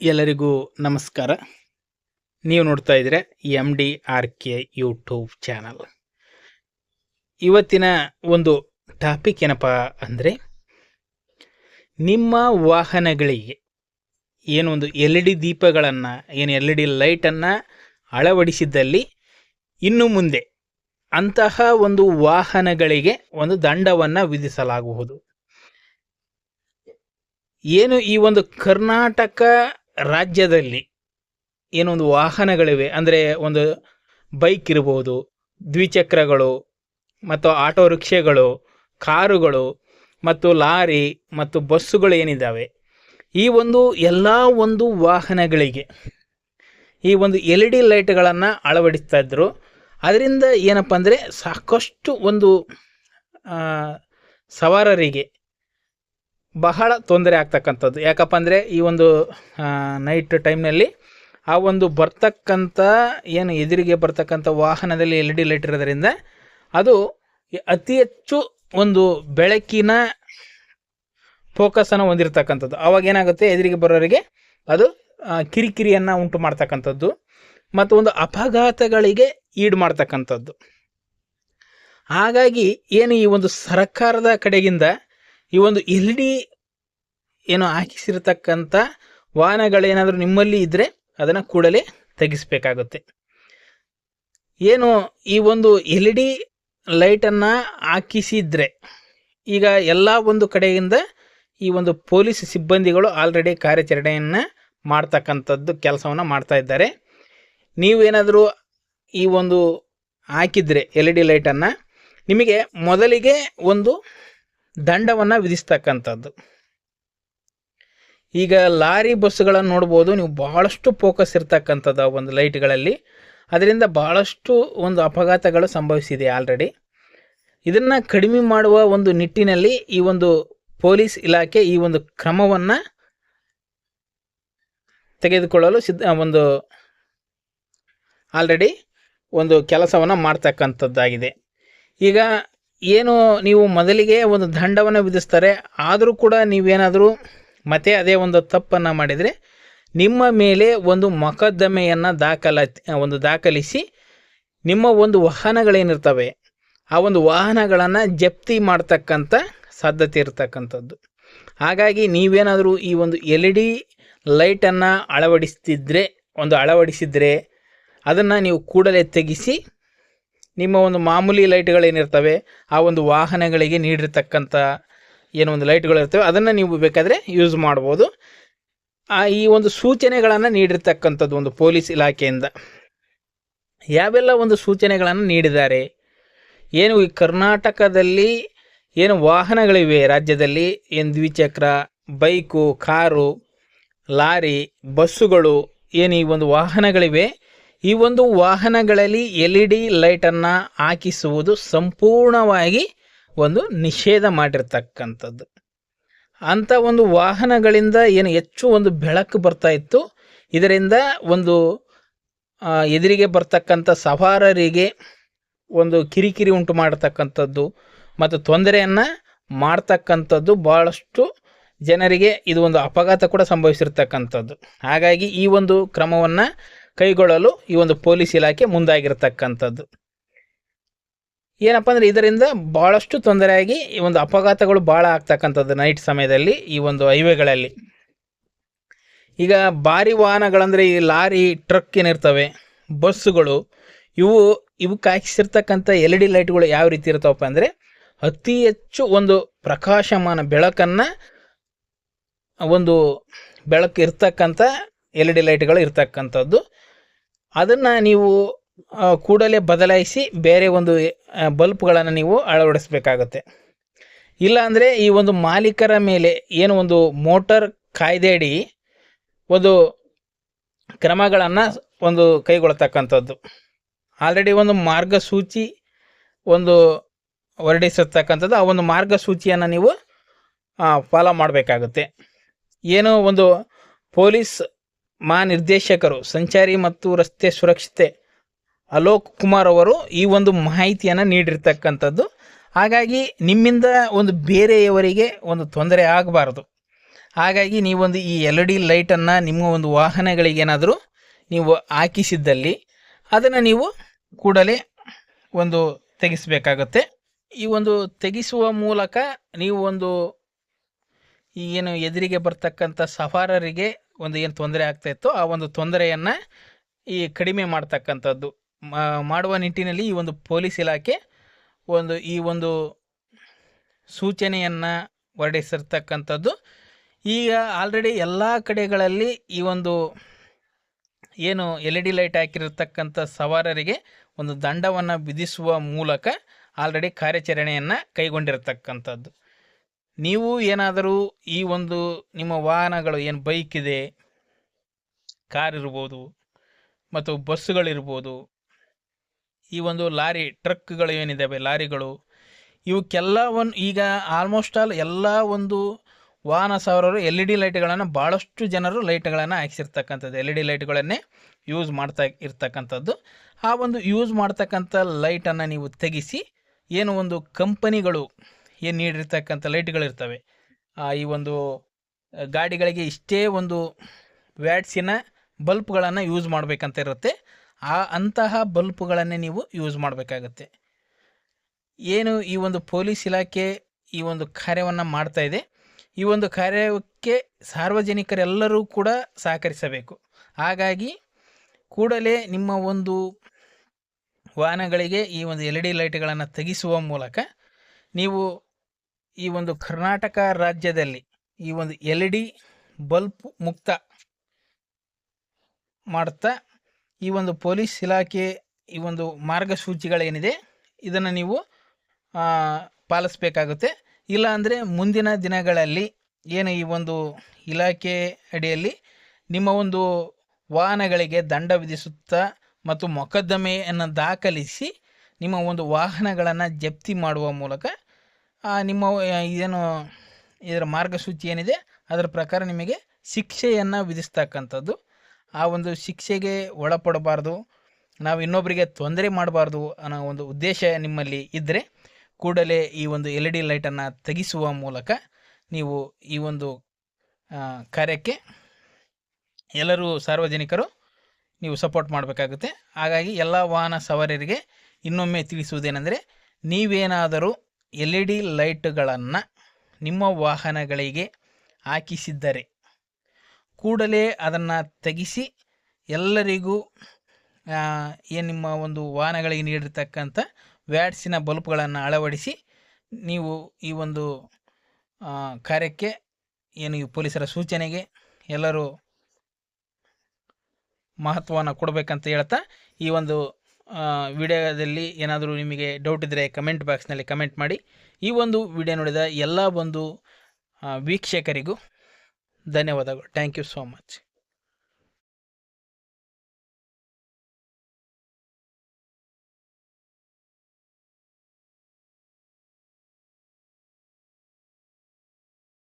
ಎಲ್ಲರಿಗೂ ನಮಸ್ಕಾರ. ನೀವು ನೋಡ್ತಾ ಇದ್ದೀರಾ M D R K YouTube channel ಇವತ್ತಿನ ಒಂದು ಟಾಪಿಕ್ ಏನಪ್ಪ ಅಂದರೆ, ನಿಮ್ಮ ವಾಹನಗಳಿಗೆ ಏನೊಂದು ಎಲ್ ಇ ಡಿ ದೀಪಗಳನ್ನು, ಏನು ಎಲ್ ಇ ಡಿ ಲೈಟನ್ನು ಅಳವಡಿಸಿದ್ದಲ್ಲಿ ಇನ್ನು ಮುಂದೆ ಅಂತಹ ಒಂದು ವಾಹನಗಳಿಗೆ ಒಂದು ದಂಡವನ್ನು ವಿಧಿಸಲಾಗುವುದು. ಏನು ಈ ಒಂದು ಕರ್ನಾಟಕ ರಾಜ್ಯದಲ್ಲಿ ಏನೊಂದು ವಾಹನಗಳಿವೆ, ಅಂದರೆ ಒಂದು ಬೈಕ್ ಇರ್ಬೋದು, ದ್ವಿಚಕ್ರಗಳು ಮತ್ತು ಆಟೋ ರಿಕ್ಷೆಗಳು, ಕಾರುಗಳು ಮತ್ತು ಲಾರಿ ಮತ್ತು ಬಸ್ಸುಗಳು ಏನಿದ್ದಾವೆ. ಈ ಒಂದು ಎಲ್ಲ ಒಂದು ವಾಹನಗಳಿಗೆ ಈ ಒಂದು ಎಲ್ ಇ ಡಿ ಲೈಟ್ಗಳನ್ನು ಅಳವಡಿಸ್ತಾ ಇದ್ದರು ಅದರಿಂದ ಏನಪ್ಪ ಅಂದರೆ ಸಾಕಷ್ಟು ಒಂದು ಸವಾರರಿಗೆ ಬಹಳ ತೊಂದರೆ ಆಗ್ತಕ್ಕಂಥದ್ದು. ಯಾಕಪ್ಪ ಅಂದರೆ ಈ ಒಂದು ನೈಟ್ ಟೈಮ್ನಲ್ಲಿ ಆ ಒಂದು ಬರ್ತಕ್ಕಂಥ, ಏನು ಎದುರಿಗೆ ಬರ್ತಕ್ಕಂಥ ವಾಹನದಲ್ಲಿ ಎಲ್ ಡಿ ಲೈಟ್ ಇರೋದರಿಂದ ಅದು ಅತಿ ಹೆಚ್ಚು ಒಂದು ಬೆಳಕಿನ ಫೋಕಸನ್ನು ಹೊಂದಿರತಕ್ಕಂಥದ್ದು. ಆವಾಗ ಏನಾಗುತ್ತೆ? ಎದುರಿಗೆ ಬರೋರಿಗೆ ಅದು ಕಿರಿಕಿರಿಯನ್ನು ಉಂಟು ಮಾಡ್ತಕ್ಕಂಥದ್ದು ಮತ್ತು ಒಂದು ಅಪಘಾತಗಳಿಗೆ ಈಡು ಮಾಡ್ತಕ್ಕಂಥದ್ದು. ಹಾಗಾಗಿ ಏನು ಈ ಒಂದು ಸರ್ಕಾರದ ಕಡೆಗಿಂದ ಈ ಒಂದು ಎಲ್ ಡಿ ಏನು ಹಾಕಿಸಿರ್ತಕ್ಕಂಥ ವಾಹನಗಳೇನಾದರೂ ನಿಮ್ಮಲ್ಲಿ ಇದ್ದರೆ ಅದನ್ನು ಕೂಡಲೇ ತೆಗೆಸಬೇಕಾಗುತ್ತೆ. ಏನು ಈ ಒಂದು ಎಲ್ ಡಿ ಲೈಟನ್ನು ಹಾಕಿಸಿದರೆ ಈಗ ಎಲ್ಲ ಒಂದು ಕಡೆಯಿಂದ ಈ ಒಂದು ಪೊಲೀಸ್ ಸಿಬ್ಬಂದಿಗಳು ಆಲ್ರೆಡಿ ಕಾರ್ಯಾಚರಣೆಯನ್ನು ಮಾಡ್ತಕ್ಕಂಥದ್ದು ಕೆಲಸವನ್ನು ಮಾಡ್ತಾ ಇದ್ದಾರೆ. ನೀವೇನಾದರೂ ಈ ಒಂದು ಹಾಕಿದರೆ ಎಲ್ ಇ ಡಿ ಲೈಟನ್ನು ನಿಮಗೆ ಮೊದಲಿಗೆ ಒಂದು ದಂಡವನ್ನು ವಿಧಿಸ್ತಕ್ಕಂಥದ್ದು. ಈಗ ಲಾರಿ ಬಸ್ಸುಗಳನ್ನು ನೋಡ್ಬೋದು, ನೀವು ಬಹಳಷ್ಟು ಫೋಕಸ್ ಇರ್ತಕ್ಕಂಥದ್ದು ಒಂದು ಲೈಟ್ಗಳಲ್ಲಿ. ಅದರಿಂದ ಬಹಳಷ್ಟು ಒಂದು ಅಪಘಾತಗಳು ಸಂಭವಿಸಿದೆ ಆಲ್ರೆಡಿ. ಇದನ್ನು ಕಡಿಮೆ ಮಾಡುವ ಒಂದು ನಿಟ್ಟಿನಲ್ಲಿ ಈ ಒಂದು ಪೊಲೀಸ್ ಇಲಾಖೆ ಈ ಒಂದು ಕ್ರಮವನ್ನು ತೆಗೆದುಕೊಳ್ಳಲು ಸಿದ್ಧ ಒಂದು ಆಲ್ರೆಡಿ ಒಂದು ಕೆಲಸವನ್ನು ಮಾಡ್ತಕ್ಕಂಥದ್ದಾಗಿದೆ. ಈಗ ಏನು ನೀವು ಮೊದಲಿಗೆ ಒಂದು ದಂಡವನ್ನು ವಿಧಿಸ್ತಾರೆ, ಆದರೂ ಕೂಡ ನೀವೇನಾದರೂ ಮತ್ತೆ ಅದೇ ಒಂದು ತಪ್ಪನ್ನು ಮಾಡಿದರೆ ನಿಮ್ಮ ಮೇಲೆ ಒಂದು ಮೊಕದ್ದಮೆಯನ್ನು ದಾಖಲ ಒಂದು ದಾಖಲಿಸಿ ನಿಮ್ಮ ಒಂದು ವಾಹನಗಳೇನಿರ್ತವೆ, ಆ ಒಂದು ವಾಹನಗಳನ್ನು ಜಪ್ತಿ ಮಾಡ್ತಕ್ಕಂಥ ಸಾಧ್ಯತೆ ಇರತಕ್ಕಂಥದ್ದು. ಹಾಗಾಗಿ ನೀವೇನಾದರೂ ಈ ಒಂದು ಎಲ್ ಇ ಡಿ ಲೈಟನ್ನು ಅಳವಡಿಸ್ತಿದ್ರೆ, ಒಂದು ಅಳವಡಿಸಿದರೆ ಅದನ್ನು ನೀವು ಕೂಡಲೇ ತೆಗೆಸಿ ನಿಮ್ಮ ಒಂದು ಮಾಮೂಲಿ ಲೈಟ್ಗಳೇನಿರ್ತವೆ, ಆ ಒಂದು ವಾಹನಗಳಿಗೆ ನೀಡಿರ್ತಕ್ಕಂಥ ಏನು ಒಂದು ಲೈಟ್ಗಳಿರ್ತವೆ, ಅದನ್ನು ನೀವು ಬೇಕಾದರೆ ಯೂಸ್ ಮಾಡ್ಬೋದು. ಈ ಒಂದು ಸೂಚನೆಗಳನ್ನು ನೀಡಿರ್ತಕ್ಕಂಥದ್ದು ಒಂದು ಪೊಲೀಸ್ ಇಲಾಖೆಯಿಂದ. ಯಾವೆಲ್ಲ ಒಂದು ಸೂಚನೆಗಳನ್ನು ನೀಡಿದ್ದಾರೆ? ಏನು ಈ ಕರ್ನಾಟಕದಲ್ಲಿ ಏನು ವಾಹನಗಳಿವೆ? ರಾಜ್ಯದಲ್ಲಿ ಏನು ದ್ವಿಚಕ್ರ, ಬೈಕು, ಕಾರು, ಲಾರಿ, ಬಸ್ಸುಗಳು, ಏನು ಈ ಒಂದು ವಾಹನಗಳಿವೆ? ಈ ಒಂದು ವಾಹನಗಳಲ್ಲಿ ಎಲ್ ಇ ಡಿ ಲೈಟನ್ನು ಹಾಕಿಸುವುದು ಸಂಪೂರ್ಣವಾಗಿ ಒಂದು ನಿಷೇಧ ಮಾಡಿರ್ತಕ್ಕಂಥದ್ದು. ಅಂಥ ಒಂದು ವಾಹನಗಳಿಂದ ಏನು ಹೆಚ್ಚು ಒಂದು ಬೆಳಕು ಬರ್ತಾ ಇತ್ತು. ಇದರಿಂದ ಒಂದು ಎದುರಿಗೆ ಬರ್ತಕ್ಕಂಥ ಸವಾರರಿಗೆ ಒಂದು ಕಿರಿಕಿರಿ ಉಂಟು ಮಾಡತಕ್ಕಂಥದ್ದು ಮತ್ತು ತೊಂದರೆಯನ್ನು ಮಾಡ್ತಕ್ಕಂಥದ್ದು ಭಾಳಷ್ಟು ಜನರಿಗೆ ಇದು ಒಂದು ಅಪಘಾತ ಕೂಡ ಸಂಭವಿಸಿರ್ತಕ್ಕಂಥದ್ದು. ಹಾಗಾಗಿ ಈ ಒಂದು ಕ್ರಮವನ್ನು ಕೈಗೊಳ್ಳಲು ಈ ಒಂದು ಪೊಲೀಸ್ ಇಲಾಖೆ ಮುಂದಾಗಿರ್ತಕ್ಕಂಥದ್ದು. ಏನಪ್ಪ ಅಂದರೆ ಇದರಿಂದ ಭಾಳಷ್ಟು ತೊಂದರೆಯಾಗಿ ಈ ಒಂದು ಅಪಘಾತಗಳು ಭಾಳ ಆಗ್ತಕ್ಕಂಥದ್ದು ನೈಟ್ ಸಮಯದಲ್ಲಿ ಈ ಒಂದು ಹೈವೇಗಳಲ್ಲಿ. ಈಗ ಭಾರಿ ವಾಹನಗಳಂದರೆ ಈ ಲಾರಿ, ಟ್ರಕ್ ಏನಿರ್ತವೆ, ಬಸ್ಸುಗಳು, ಇವು ಇವಕ್ಕೆ ಹಾಕಿಸಿರ್ತಕ್ಕಂಥ ಎಲ್ ಇ ಡಿ ಲೈಟ್ಗಳು ಯಾವ ರೀತಿ ಇರ್ತಾವಪ್ಪ ಅಂದರೆ ಅತಿ ಹೆಚ್ಚು ಒಂದು ಪ್ರಕಾಶಮಾನ ಬೆಳಕನ್ನು ಒಂದು ಬೆಳಕು ಇರ್ತಕ್ಕಂಥ ಎಲ್ ಇ ಡಿ ಲೈಟ್ಗಳು ಇರ್ತಕ್ಕಂಥದ್ದು. ಅದನ್ನು ನೀವು ಕೂಡಲೇ ಬದಲಾಯಿಸಿ ಬೇರೆ ಒಂದು ಬಲ್ಪ್ಗಳನ್ನು ನೀವು ಅಳವಡಿಸಬೇಕಾಗುತ್ತೆ. ಇಲ್ಲ ಅಂದರೆ ಈ ಒಂದು ಮಾಲೀಕರ ಮೇಲೆ ಏನು ಒಂದು ಮೋಟರ್ ಕಾಯ್ದೆಯಡಿ ಒಂದು ಕ್ರಮಗಳನ್ನು ಒಂದು ಕೈಗೊಳ್ತಕ್ಕಂಥದ್ದು ಆಲ್ರೆಡಿ ಒಂದು ಮಾರ್ಗಸೂಚಿ ಒಂದು ಹೊರಡಿಸತಕ್ಕಂಥದ್ದು ಆ ಒಂದು ಮಾರ್ಗಸೂಚಿಯನ್ನು ನೀವು ಫಾಲೋ ಮಾಡಬೇಕಾಗುತ್ತೆ. ಏನು ಒಂದು ಪೊಲೀಸ್ ಮಹಾನಿರ್ದೇಶಕರು ಸಂಚಾರಿ ಮತ್ತು ರಸ್ತೆ ಸುರಕ್ಷತೆ ಅಲೋಕ್ ಕುಮಾರ್ ಅವರು ಈ ಒಂದು ಮಾಹಿತಿಯನ್ನು ನೀಡಿರ್ತಕ್ಕಂಥದ್ದು. ಹಾಗಾಗಿ ನಿಮ್ಮಿಂದ ಒಂದು ಬೇರೆಯವರಿಗೆ ಒಂದು ತೊಂದರೆ ಆಗಬಾರ್ದು. ಹಾಗಾಗಿ ನೀವೊಂದು ಈ ಎಲ್ ಇ ಡಿ ಲೈಟನ್ನು ನಿಮ್ಮ ಒಂದು ವಾಹನಗಳಿಗೆ ಏನಾದರೂ ನೀವು ಹಾಕಿಸಿದ್ದಲ್ಲಿ ಅದನ್ನು ನೀವು ಕೂಡಲೇ ಒಂದು ತೆಗೆಸಬೇಕಾಗತ್ತೆ. ಈ ಒಂದು ತೆಗೆಸುವ ಮೂಲಕ ನೀವು ಒಂದು ಈಗೇನು ಎದುರಿಗೆ ಬರ್ತಕ್ಕಂಥ ಸಫಾರರಿಗೆ ಒಂದು ಏನು ತೊಂದರೆ ಆಗ್ತಾ ಇತ್ತೋ ಆ ಒಂದು ತೊಂದರೆಯನ್ನು ಈ ಕಡಿಮೆ ಮಾಡ್ತಕ್ಕಂಥದ್ದು. ಮಾಡುವ ನಿಟ್ಟಿನಲ್ಲಿ ಈ ಒಂದು ಪೊಲೀಸ್ ಇಲಾಖೆ ಒಂದು ಈ ಒಂದು ಸೂಚನೆಯನ್ನು ಹೊರಡಿಸಿರ್ತಕ್ಕಂಥದ್ದು. ಈಗ ಆಲ್ರೆಡಿ ಎಲ್ಲ ಕಡೆಗಳಲ್ಲಿ ಈ ಒಂದು ಏನು ಎಲ್ ಇ ಡಿ ಲೈಟ್ ಹಾಕಿರತಕ್ಕಂಥ ಸವಾರರಿಗೆ ಒಂದು ದಂಡವನ್ನು ವಿಧಿಸುವ ಮೂಲಕ ಆಲ್ರೆಡಿ ಕಾರ್ಯಾಚರಣೆಯನ್ನು ಕೈಗೊಂಡಿರತಕ್ಕಂಥದ್ದು. ನೀವು ಏನಾದರೂ ಈ ಒಂದು ನಿಮ್ಮ ವಾಹನಗಳು ಏನು ಬೈಕ್ ಇದೆ ಕಾರ್ ಇರ್ಬೋದು ಮತ್ತು ಬಸ್ಸುಗಳಿರ್ಬೋದು, ಈ ಒಂದು ಲಾರಿ ಟ್ರಕ್ಗಳು ಏನಿದ್ದಾವೆ ಲಾರಿಗಳು ಇವಕ್ಕೆಲ್ಲವನ್ನು ಈಗ ಆಲ್ಮೋಸ್ಟ್ ಆಲ್ ಎಲ್ಲ ಒಂದು ವಾಹನ ಸಾವಿರರು ಎಲ್ ಇ ಡಿ ಲೈಟ್ಗಳನ್ನು ಭಾಳಷ್ಟು ಜನರು ಲೈಟ್ಗಳನ್ನು ಹಾಕ್ಸಿರ್ತಕ್ಕಂಥದ್ದು. ಎಲ್ ಇ ಡಿ ಲೈಟ್ಗಳನ್ನೇ ಯೂಸ್ ಮಾಡ್ತಾ ಇರ್ತಕ್ಕಂಥದ್ದು. ಆ ಒಂದು ಯೂಸ್ ಮಾಡ್ತಕ್ಕಂಥ ಲೈಟನ್ನು ನೀವು ತೆಗೆಸಿ, ಏನು ಒಂದು ಕಂಪನಿಗಳು ಏನು ನೀಡಿರ್ತಕ್ಕಂಥ ಲೈಟ್ಗಳಿರ್ತವೆ ಈ ಒಂದು ಗಾಡಿಗಳಿಗೆ ಇಷ್ಟೇ ಒಂದು ವ್ಯಾಟ್ಸಿನ ಬಲ್ಪ್ಗಳನ್ನು ಯೂಸ್ ಮಾಡಬೇಕಂತ ಇರುತ್ತೆ. ಆ ಅಂತಹ ಬಲ್ಪ್ಗಳನ್ನೇ ನೀವು ಯೂಸ್ ಮಾಡಬೇಕಾಗತ್ತೆ. ಏನು ಈ ಒಂದು ಪೊಲೀಸ್ ಇಲಾಖೆ ಈ ಒಂದು ಕಾರ್ಯವನ್ನು ಮಾಡ್ತಾ ಇದೆ. ಈ ಒಂದು ಕಾರ್ಯಕ್ಕೆ ಸಾರ್ವಜನಿಕರೆಲ್ಲರೂ ಕೂಡ ಸಹಕರಿಸಬೇಕು. ಹಾಗಾಗಿ ಕೂಡಲೇ ನಿಮ್ಮ ಒಂದು ವಾಹನಗಳಿಗೆ ಈ ಒಂದು ಎಲ್ ಇ ಡಿ ಲೈಟ್ಗಳನ್ನು ತೆಗೆಸುವ ಮೂಲಕ ನೀವು ಈ ಒಂದು ಕರ್ನಾಟಕ ರಾಜ್ಯದಲ್ಲಿ ಈ ಒಂದು ಎಲ್ ಇ ಡಿ ಬಲ್ಪ್ ಮುಕ್ತ ಮಾಡ್ತಾ ಈ ಒಂದು ಪೊಲೀಸ್ ಇಲಾಖೆ ಈ ಒಂದು ಮಾರ್ಗಸೂಚಿಗಳೇನಿದೆ, ಇದನ್ನು ನೀವು ಪಾಲಿಸಬೇಕಾಗುತ್ತೆ ಪಾಲಿಸ್ಬೇಕಾಗುತ್ತೆ. ಇಲ್ಲ ಅಂದರೆ ಮುಂದಿನ ದಿನಗಳಲ್ಲಿ ಏನು ಈ ಒಂದು ಇಲಾಖೆ ಅಡಿಯಲ್ಲಿ ನಿಮ್ಮ ಒಂದು ವಾಹನಗಳಿಗೆ ದಂಡ ವಿಧಿಸುತ್ತಾ ಮತ್ತು ಮೊಕದ್ದಮೆಯನ್ನು ದಾಖಲಿಸಿ ನಿಮ್ಮ ಒಂದು ವಾಹನಗಳನ್ನು ಜಪ್ತಿ ಮಾಡುವ ಮೂಲಕ ನಿಮ್ಮ ಇದೇನು ಏನು, ಇದರ ಮಾರ್ಗಸೂಚಿ ಏನಿದೆ, ಅದರ ಪ್ರಕಾರ ನಿಮಗೆ ಶಿಕ್ಷೆಯನ್ನು ವಿಧಿಸ್ತಕ್ಕಂಥದ್ದು. ಆ ಒಂದು ಶಿಕ್ಷೆಗೆ ಒಳಪಡಬಾರ್ದು, ನಾವು ಇನ್ನೊಬ್ಬರಿಗೆ ತೊಂದರೆ ಮಾಡಬಾರ್ದು ಅನ್ನೋ ಒಂದು ಉದ್ದೇಶ ನಿಮ್ಮಲ್ಲಿ ಇದ್ದರೆ ಕೂಡಲೇ ಈ ಒಂದು ಎಲ್ ಇ ಡಿ ಲೈಟನ್ನು ತೆಗೆಸುವ ಮೂಲಕ ನೀವು ಈ ಒಂದು ಕಾರ್ಯಕ್ಕೆ ಎಲ್ಲರೂ ಸಾರ್ವಜನಿಕರು ನೀವು ಸಪೋರ್ಟ್ ಮಾಡಬೇಕಾಗುತ್ತೆ. ಹಾಗಾಗಿ ಎಲ್ಲ ವಾಹನ ಸವಾರರಿಗೆ ಇನ್ನೊಮ್ಮೆ ತಿಳಿಸುವುದೇನೆಂದರೆ, ನೀವೇನಾದರೂ ಎಲ್ ಇ ಡಿ ಲೈಟ್ಗಳನ್ನು ನಿಮ್ಮ ವಾಹನಗಳಿಗೆ ಹಾಕಿಸಿದ್ದರೆ ಕೂಡಲೇ ಅದನ್ನು ತೆಗೆಸಿ ಎಲ್ಲರಿಗೂ ಏನು ನಿಮ್ಮ ಒಂದು ವಾಹನಗಳಿಗೆ ನೀಡಿರ್ತಕ್ಕಂಥ ವ್ಯಾಟ್ಸಿನ ಬಲ್ಬ್ಗಳನ್ನು ಅಳವಡಿಸಿ ನೀವು ಈ ಒಂದು ಕಾರ್ಯಕ್ಕೆ ಏನು ಈ ಪೊಲೀಸರ ಸೂಚನೆಗೆ ಎಲ್ಲರೂ ಮಹತ್ವವನ್ನು ಕೊಡಬೇಕಂತ ಹೇಳ್ತಾ ಈ ಒಂದು ವಿಡಿಯೋದಲ್ಲಿ ಏನಾದರೂ ನಿಮಗೆ ಡೌಟ್ ಇದ್ದರೆ ಕಮೆಂಟ್ ಬಾಕ್ಸ್ನಲ್ಲಿ ಕಮೆಂಟ್ ಮಾಡಿ. ಈ ಒಂದು ವಿಡಿಯೋ ನೋಡಿದ ಎಲ್ಲ ಒಂದು ವೀಕ್ಷಕರಿಗೂ ಧನ್ಯವಾದಗಳು. Thank you so much